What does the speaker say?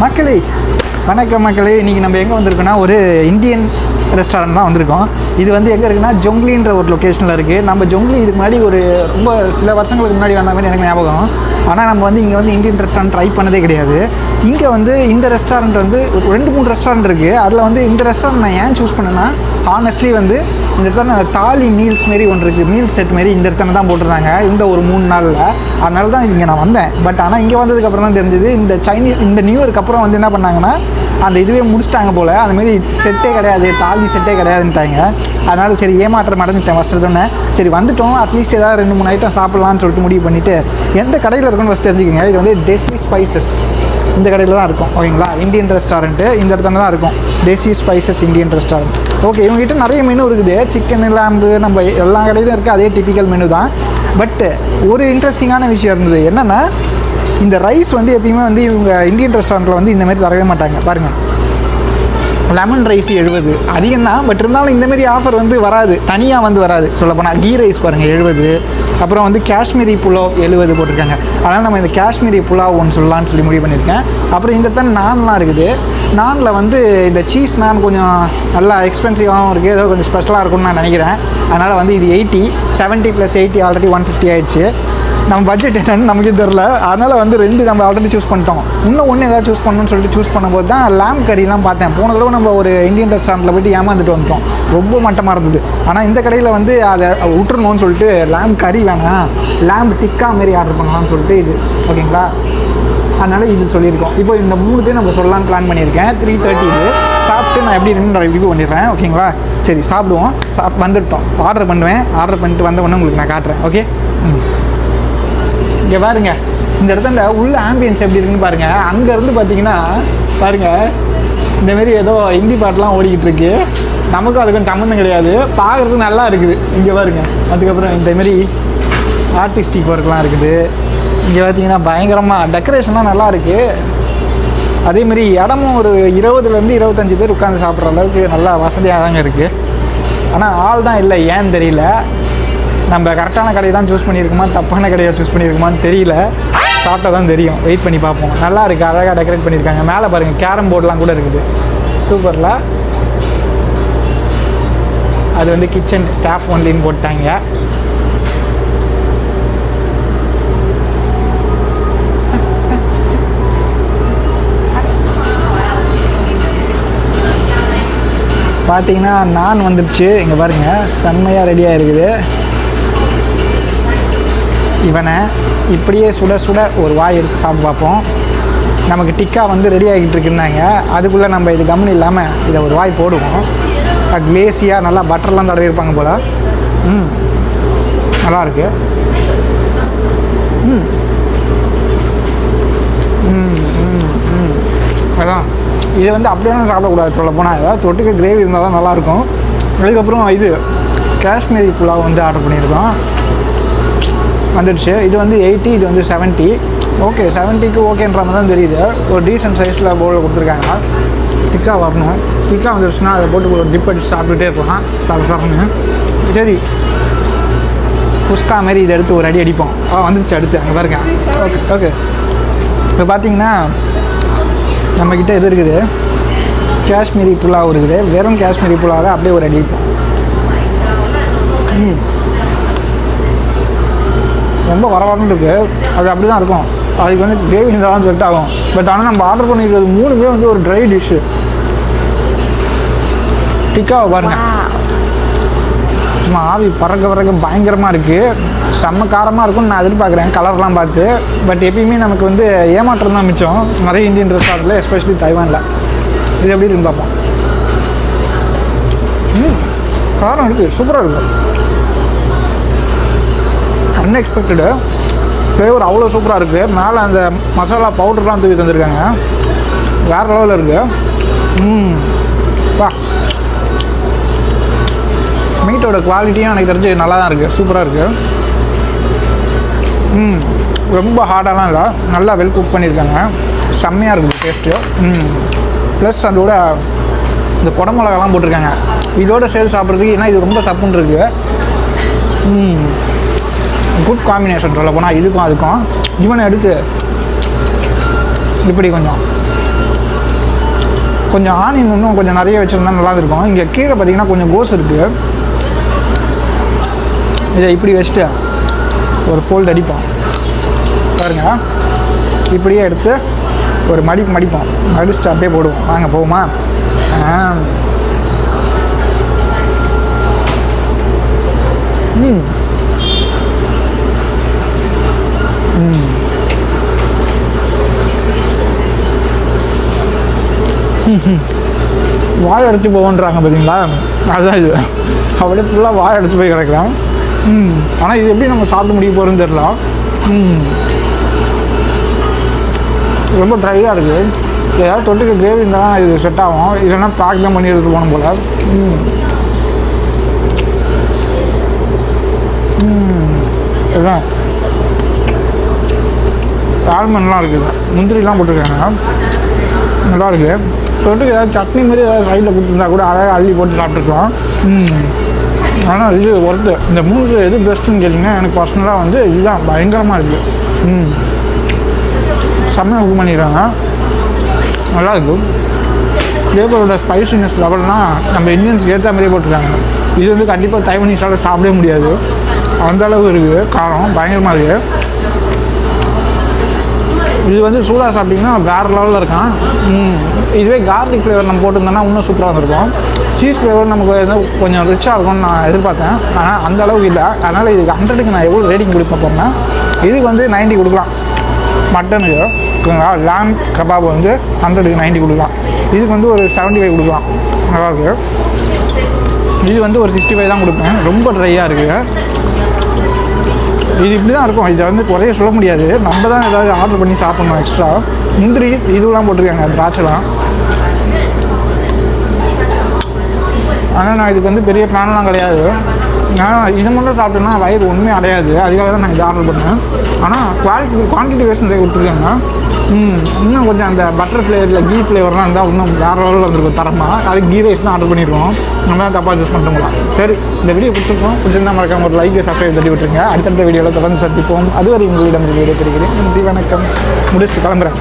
மக்களே வணக்கம் மக்களே இன்றைக்கி நம்ம எங்கே வந்திருக்கோம்னா ஒரு இந்தியன் ரெஸ்டாரண்ட் தான் வந்திருக்கோம். இது வந்து எங்கே இருக்குன்னா ஜொங்லின்ற ஒரு லொக்கேஷனில் இருக்குது நம்ம ஜொங்லி இதுக்கு முன்னாடி ஒரு ரொம்ப சில வருஷங்களுக்கு முன்னாடி வந்த மாதிரி எனக்கு ஞாபகம். ஆனால் நம்ம வந்து இங்கே வந்து இந்தியன் ரெஸ்டாரண்ட் ட்ரை பண்ணதே கிடையாது. இங்கே வந்து இந்த ரெஸ்டாரண்ட் வந்து ஒரு ரெண்டு மூணு ரெஸ்டாரண்ட் இருக்குது அதில் வந்து இந்த ரெஸ்டாரண்ட் நான் ஏன் சூஸ் பண்ணேன்னா ஆனஸ்ட்லி வந்து இந்த இடத்துல நான் தாலி மீல்ஸ் மாரி ஒன்று இருக்குது மீல் செட் மாரி இந்த இடத்துல தான் போட்டிருந்தாங்க. இந்த ஒரு மூணு நாளில். அதனால தான் இங்கே நான் வந்தேன். பட் ஆனால் இங்கே வந்ததுக்கப்புறம் தான் தெரிஞ்சது இந்த சைனீஸ் இந்த நியூ இயர்க்கு அப்புறம் வந்து என்ன பண்ணாங்கன்னா அந்த இதுவே முடிச்சிட்டாங்க போல். அந்த செட்டே கிடையாது. தாலி செட்டே கிடையாதுன்ட்டாங்க. அதனால் சரி ஏமாற்றம் அடைஞ்சிட்டேன் ஃபஸ்ட் சரி வந்துட்டோம். அட்லீஸ்ட் ஏதாவது ரெண்டு மூணு ஐட்டம் சாப்பிட்லான்னு சொல்லிட்டு முடிவு பண்ணிவிட்டு எந்த கடையில் இருக்குன்னு ஃபஸ்ட் தெரிஞ்சுக்கோங்க. இது வந்து டெசி ஸ்பைசஸ் இந்த கடையில் தான் இருக்கும். ஓகேங்களா? இந்தியன் ரெஸ்டாரண்ட்டு இந்த இடத்துல தான் இருக்கும். Desi spices Indian restaurant okay இவங்ககிட்ட நிறைய மெனு இருக்குது. சிக்கன் லேம்பு நம்ம எல்லா கடையிலும் இருக்குது அதே டிப்பிக்கல் மெனு தான். பட் ஒரு இன்ட்ரெஸ்டிங்கான விஷயம் இருந்தது. என்னென்னா இந்த ரைஸ் வந்து எப்பயுமே வந்து இவங்க இந்தியன் ரெஸ்டாரண்ட்டில் வந்து இந்தமாரி தரவே மாட்டாங்க. பாருங்கள் லெமன் ரைஸ் எழுபது. அதிகம் தான் பட் இருந்தாலும் இந்தமாரி ஆஃபர் வந்து வராது. தனியாக வந்து வராது. சொல்லப்போனால் கீ ரைஸ் பாருங்கள் எழுபது. அப்புறம் வந்து காஷ்மீரி புலாவ் எழுபது போட்டிருக்காங்க. அதனால் நம்ம இந்த காஷ்மீரி புலாவ் ஒன்று சொல்லலாம்னு சொல்லி முடிவு பண்ணியிருக்கேன். அப்புறம் இந்த தான் நான்லாம் இருக்குது. நானில் வந்து இந்த சீஸ் நான் கொஞ்சம் நல்லா எக்ஸ்பென்சிவாகவும் இருக்குது ஏதோ கொஞ்சம் ஸ்பெஷலாக இருக்கும்னு நான் நினைக்கிறேன். அதனால் வந்து இது eighty seventy plus eighty already one fifty ஆயிடுச்சு. நம்ம பட்ஜெட் என்னன்னு நமக்கே தெரில அதனால் வந்து ரெண்டு நம்ம ஆல்ரெடி சூஸ் பண்ணிட்டோம். இன்னும் ஒன்று ஏதாவது சூஸ் பண்ணணும்னு சொல்லிட்டு சூஸ் பண்ணும்போது தான் லேம் கறிலாம் பார்த்தேன். போன தடவை நம்ம ஒரு இந்தியன் ரெஸ்டாரண்ட்டில் போய்ட்டு ஏமாந்துட்டு வந்துட்டோம். ரொம்ப மட்டமாக இருந்தது. ஆனால் இந்த கடையில் வந்து அதை விட்டுறணும்னு சொல்லிட்டு லேம் கறி வேணாம். லேம் டிக்கா மாரி ஆர்டர் பண்ணலாம்னு சொல்லிட்டு இது. ஓகேங்களா? அதனால் இது சொல்லியிருக்கோம். இப்போ இந்த மூணுத்தையும் நம்ம சொல்லலாம்னு பிளான் பண்ணியிருக்கேன். த்ரீ தேர்ட்டி இது. சாப்பிட்டு நான் எப்படி ரெண்டு ரிவ்யூ பண்ணிடுறேன். ஓகேங்களா? சரி சாப்பிடுவோம். சாப் வந்துட்டோம். ஆர்டர் பண்ணுவேன். ஆர்டர் பண்ணிட்டு வந்த உடனே உங்களுக்கு நான் காட்டுறேன். ஓகே ம். இங்கே பாருங்க. இந்த இடத்துல உள்ள ஆம்பியன்ஸ் எப்படி இருக்குன்னு பாருங்க. அங்கேருந்து பார்த்தீங்கன்னா பாருங்க. இந்தமாரி ஏதோ ஹிந்தி பாட்டெலாம் ஓடிக்கிட்டு இருக்கு. நமக்கும் அதுக்கும் சம்மந்தம் கிடையாது. பார்க்குறதுக்கு நல்லா இருக்குது. இங்கே பாருங்க. அதுக்கப்புறம் இந்தமாரி ஆர்டிஸ்டிக் ஒர்க்லாம் இருக்குது. இங்கே பார்த்தீங்கன்னா பயங்கரமாக டெக்கரேஷன்லாம் நல்லா இருக்குது அதேமாரி இடமும் ஒரு இருபதுலேருந்து இருபத்தஞ்சி பேர் உட்காந்து சாப்பிட்ற அளவுக்கு நல்லா வசதியாக தாங்க இருக்குது ஆனால் ஆள் தான் இல்லை. ஏன்னு தெரியல. நம்ம கரெக்டான கடையை தான் சூஸ் பண்ணியிருக்குமா? தப்பான கடையை சூஸ் பண்ணியிருக்குமான்னு தெரியல. சாப்பிட்டா தான் தெரியும். வெயிட் பண்ணி பார்ப்போம். நல்லா இருக்குது அழகாக டெக்கரேட் பண்ணியிருக்காங்க. மேலே பாருங்கள் கேரம் போர்டெலாம் கூட இருக்குது. சூப்பரில் அது வந்து கிச்சன் ஸ்டாஃப் ஒன்லின்னு போட்டாங்க. பார்த்தீங்கன்னா நான் வந்துடுச்சு இங்கே பாருங்கள் செம்மையாக ரெடியாக இருக்குது இவனை இப்படியே சுட சுட ஒரு வாய் எடுத்து சாப்பிட்டு பார்ப்போம். நமக்கு டிக்கா வந்து ரெடி ஆகிட்டு இருக்குன்னாங்க. அதுக்குள்ளே நம்ம இது கவனம் இல்லாமல் இதை ஒரு வாய் போடுவோம். கிளேசியாக நல்லா பட்டர்லாம் தடவி இருப்பாங்க போல். ம் நல்லாயிருக்கு ம் ம் ம் ம். அதான். வந்து அப்படியே சாப்பிடக்கூடாது சொல்ல போனால் ஏதாவது தொட்டுக்க கிரேவி இருந்தால் தான் நல்லாயிருக்கும் அதுக்கப்புறம் இது காஷ்மீரி புலாவ் வந்து ஆர்டர் பண்ணியிருக்கோம். வந்துடுச்சு இது வந்து எயிட்டி இது வந்து செவன்ட்டி ஓகே செவன்ட்டிக்கு ஓகேன்ற மாதிரி தான் தெரியுது. ஒரு டீசென்ட் சைஸில் பவுலில் கொடுத்துருக்காங்க. டிக்கா வரணும். டிக்கா வந்துடுச்சுன்னா அதை போட்டு ஒரு டிப் அடிச்சு சாப்பிட்டுட்டே இருக்கலாம். சர சரன்னு சரி. குஸ்கா மாரி இதை எடுத்து ஒரு அடி அடிப்போம். ஆ வந்துடுச்சு அடுத்து. அங்கே பாருங்க. ஓகே ஓகே இப்போ பார்த்தீங்கன்னா நம்மக்கிட்ட இது இருக்குது. காஷ்மீரி புலாவும் இருக்குது. வெறும் காஷ்மீரி புலாவை அப்படியே ஒரு அடி அடிப்போம். ம். ரொம்ப வரவரன்னு இருக்கு. அது அப்படி தான் இருக்கும். அதுக்கு வந்து கிரேவி இருந்தால் தான் செட் ஆகும். பட் ஆனால் நம்ம ஆர்டர் பண்ணியிருக்கிறது மூணுமே வந்து ஒரு ட்ரை டிஷ்ஷு டிக்காவை பாருங்க. சும்மா ஆவி பறக்க பறக்க பயங்கரமாக இருக்குது செம்ம காரமாக இருக்கும்னு நான் எதிர்பார்க்குறேன். கலர்லாம் பார்த்து. பட் எப்பயுமே நமக்கு வந்து ஏமாற்றம் தான் மிச்சம். நிறைய இந்தியன் ரெஸ்டாரண்ட்டில் எஸ்பெஷலி தைவானில் இது எப்படி இருக்குன்னு பார்ப்போம். காரம் இருக்குது சூப்பராக இருக்குது அன்எக்ஸ்பெக்டடு ஃப்ளேவர் அவ்வளோ சூப்பராக இருக்குது மேலே அந்த மசாலா பவுடர்லாம் தூக்கி தந்திருக்காங்க. வேறு லெவலில் இருக்குது ம். வா. மீட்டோட குவாலிட்டியும் எனக்கு தெரிஞ்சு நல்லா தான் இருக்குது சூப்பராக இருக்குது ம். ரொம்ப ஹார்டாலாம் இல்லை. நல்லா வெல் குக் பண்ணியிருக்காங்க செம்மையாக இருக்குது டேஸ்ட்டு ம். ப்ளஸ் அதோட இந்த குடமிளகாலாம் போட்டிருக்காங்க. இதோட சேர்த்து சாப்பிட்றதுக்கு ஏன்னா இது ரொம்ப சப்புன்னு இருக்குது ம். குட் காம்பினேஷன் சொல்ல போனால் இதுக்கும் அதுக்கும். இவனை எடுத்து இப்படி கொஞ்சம். கொஞ்சம் ஆனியன் இன்னும் கொஞ்சம் நிறைய வச்சுருந்தா நல்லா இருக்கும். இங்கே கீழே பார்த்தீங்கன்னா கொஞ்சம் கோஸ் இருக்குது இதை இப்படி வச்சுட்டு ஒரு ஃபோல்டு அடிப்போம். பாருங்க. இப்படியே எடுத்து ஒரு மடி மடிப்போம். மடிச்சுட்டு அப்படியே போடுவோம். வாங்க போகுமா ம். வாய் அடிச்சு போவோன்றாங்க பார்த்தீங்களா? அதுதான் இது. அப்படியே ஃபுல்லாக வாய் அடிச்சு போய் கிடக்குறேன். ம். ஆனால் இது எப்படி நம்ம சாப்பிட்டு முடிய போகிறோன்னு தெரில ம். ரொம்ப ட்ரையாக இருக்குது ஏதாவது தொட்டுக்க கிரேவி இருந்தால் தான் இது செட் ஆகும். இல்லைன்னா பேக் தான் பண்ணி எடுத்து போகணும் போல். ம். ம். இதுதான் ஆல்மண்ட்லாம் இருக்குது. முந்திரிலாம் போட்டிருக்காங்க. நல்லா இருக்கு. தொட்டுக்கு ஏதாவது சட்னி மாதிரி ஏதாவது சைடில் கொடுத்துருந்தா கூட அழகாக அள்ளி போட்டு சாப்பிட்டுருக்கலாம் ம் ஆனால் இது ஒர்த்து இந்த மூணு எது பெஸ்ட்டுன்னு கேட்டிங்கன்னா எனக்கு பர்சனலாக வந்து இதுதான். பயங்கரமாக இருக்குது ம். செம்மையாக குக் பண்ணிடுறாங்க நல்லா இருக்கும் ஃப்ளேவரோட ஸ்பைசினஸ் லெவல்லாம் நம்ம இந்தியன்ஸ்க்கு ஏற்ற மாதிரியே போட்டிருக்காங்க. இது வந்து கண்டிப்பாக தைவனீஸால் சாப்பிடவே முடியாது. அந்த அளவு இருக்குது காரம் பயங்கரமாக இருக்குது இது வந்து சூடாக சாப்பிட்டிங்கன்னா வேறு லெவலில் இருக்கான். இதுவே கார்லிக் ஃப்ளேவர் நம்ம போட்டிருந்தோம்னா இன்னும் சூப்பராக வந்திருக்கும். சீஸ் ஃப்ளேவர் நமக்கு வந்து கொஞ்சம் ரிச்சாக இருக்கும்னு நான் எதிர்பார்த்தேன். ஆனால் அந்த அளவுக்கு இல்லை. அதனால் இதுக்கு ஹண்ட்ரடுக்கு நான் எவ்வளோ ரேட்டிங் கொடுப்பேன் போகிறேன் இதுக்கு வந்து 90 கொடுக்கலாம். மட்டனுக்கு. ஓகேங்களா லேம் கபாப் வந்து ஹண்ட்ரடுக்கு 90 கொடுக்கலாம். இதுக்கு வந்து ஒரு 75 ஃபைவ் கொடுக்கலாம். நல்லா இது வந்து ஒரு சிக்ஸ்டி ஃபைவ் தான் கொடுப்பேன். ரொம்ப ட்ரையாக இருக்குது இது இப்படி தான் இருக்கும். இதை வந்து குறைய சொல்ல முடியாது. நம்ம தான் ஏதாவது ஆர்டர் பண்ணி சாப்பிட்ணும் எக்ஸ்ட்ரா முந்திரி இதுவெல்லாம் போட்டிருக்காங்க திராட்சைலாம். ஆனால் நான் இதுக்கு வந்து பெரிய பிளான்லாம் கிடையாது. நான் இது மட்டும் சாப்பிட்டேன்னா வயிறு ஒன்றுமே அடையாது. அதுக்காக தான் நான் இதை ஆர்டர் பண்ணேன். ஆனால் குவாலிட்டி குவான்டிட்டி வேஸ்ட் நிறைய கொடுத்துருக்காங்க. ம் இன்னும் கொஞ்சம் அந்த பட்டர் ஃப்ளேவரில் கீ ஃப்ளேவர்லாம் இருந்தால் இன்னும் வேறு லெவலில் வந்திருக்கும் தரமாக அது கீ ரைஸ் தான் ஆர்டர் பண்ணியிருக்கோம் நம்ம தான் தப்பாக யூஸ் பண்ணிட்டோம்லாம் சரி இந்த வீடியோ பிடிச்சிருக்கோம் பிடிச்சிருந்தா மறக்காம ஒரு லைக் சப்ஸ்கிரைப் தட்டி விட்டுருங்க. அடுத்தடுத்த வீடியோவில் தொடர்ந்து சந்திப்போம். அதுவரை உங்களிடம் வீடியோ தெரிகிறேன் நன்றி வணக்கம். முடிச்சுட்டு கிளம்புறேன்.